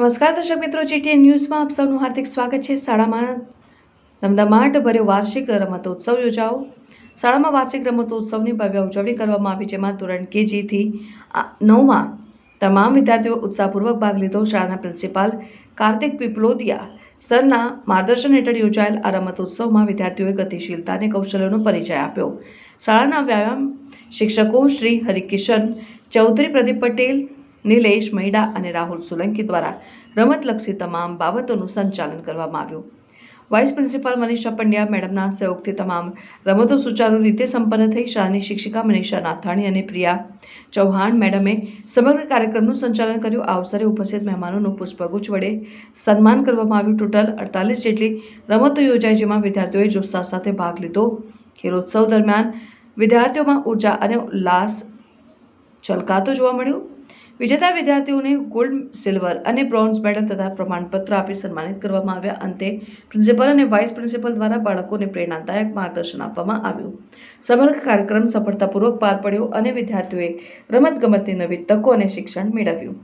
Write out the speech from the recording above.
નમસ્કાર દર્શક મિત્રો જીટીએન ન્યૂઝમાં આપ સૌનું હાર્દિક સ્વાગત છે. શાળામાં ધમધમાટ ભર્યો વાર્ષિક રમતોત્સવ યોજાઓ શાળામાં વાર્ષિક રમતોત્સવની ભવ્ય ઉજવણી કરવામાં આવી, જેમાં ધોરણ કેજીથી નવમાં તમામ વિદ્યાર્થીઓ ઉત્સાહપૂર્વક ભાગ લીધો. શાળાના પ્રિન્સિપાલ કાર્તિક પીપલોદિયા સરના માર્ગદર્શન હેઠળ યોજાયેલ આ રમતોત્સવમાં વિદ્યાર્થીઓએ ગતિશીલતા અને કૌશલ્યોનો પરિચય આપ્યો. શાળાના વ્યાયામ શિક્ષકો શ્રી હરિકિશન ચૌધરી, પ્રદીપ પટેલ નિલેશ મહિડા અને રાહુલ સોલંકી દ્વારા રમતલક્ષી તમામ બાબતોનું સંચાલન કરવામાં આવ્યું. વાઇસ પ્રિન્સિપાલ મનીષા પંડ્યા મેડમના સહયોગથી તમામ રમતો સુચારુ રીતે સંપન્ન થઈ શાળાની શિક્ષિકા મનીષા નાથાણી અને પ્રિયા ચૌહાણ મેડમે સમગ્ર કાર્યક્રમનું સંચાલન કર્યું. આ અવસરે ઉપસ્થિત મહેમાનોનું પુષ્પગુચ્છ વડે સન્માન કરવામાં આવ્યું. ટોટલ અડતાલીસ જેટલી રમતો યોજાઈ જેમાં વિદ્યાર્થીઓએ જોશા સાથે ભાગ લીધો. ખેલોત્સવ દરમિયાન વિદ્યાર્થીઓમાં ઊર્જા અને ઉલ્લાસ છલકાતો જોવા મળ્યો. વિજેતા વિદ્યાર્થીઓને ગોલ્ડ સિલ્વર અને બ્રોન્ઝ મેડલ તથા પ્રમાણપત્ર આપી સન્માનિત કરવામાં આવ્યા. અંતે પ્રિન્સિપલ અને વાઇસ પ્રિન્સિપલ દ્વારા બાળકોને પ્રેરણાદાયક માર્ગદર્શન આપવામાં આવ્યું. સમગ્ર કાર્યક્રમ સફળતાપૂર્વક પાર પડ્યો અને વિદ્યાર્થીઓએ રમતગમતની નવી તકો અને શિક્ષણ મેળવ્યું.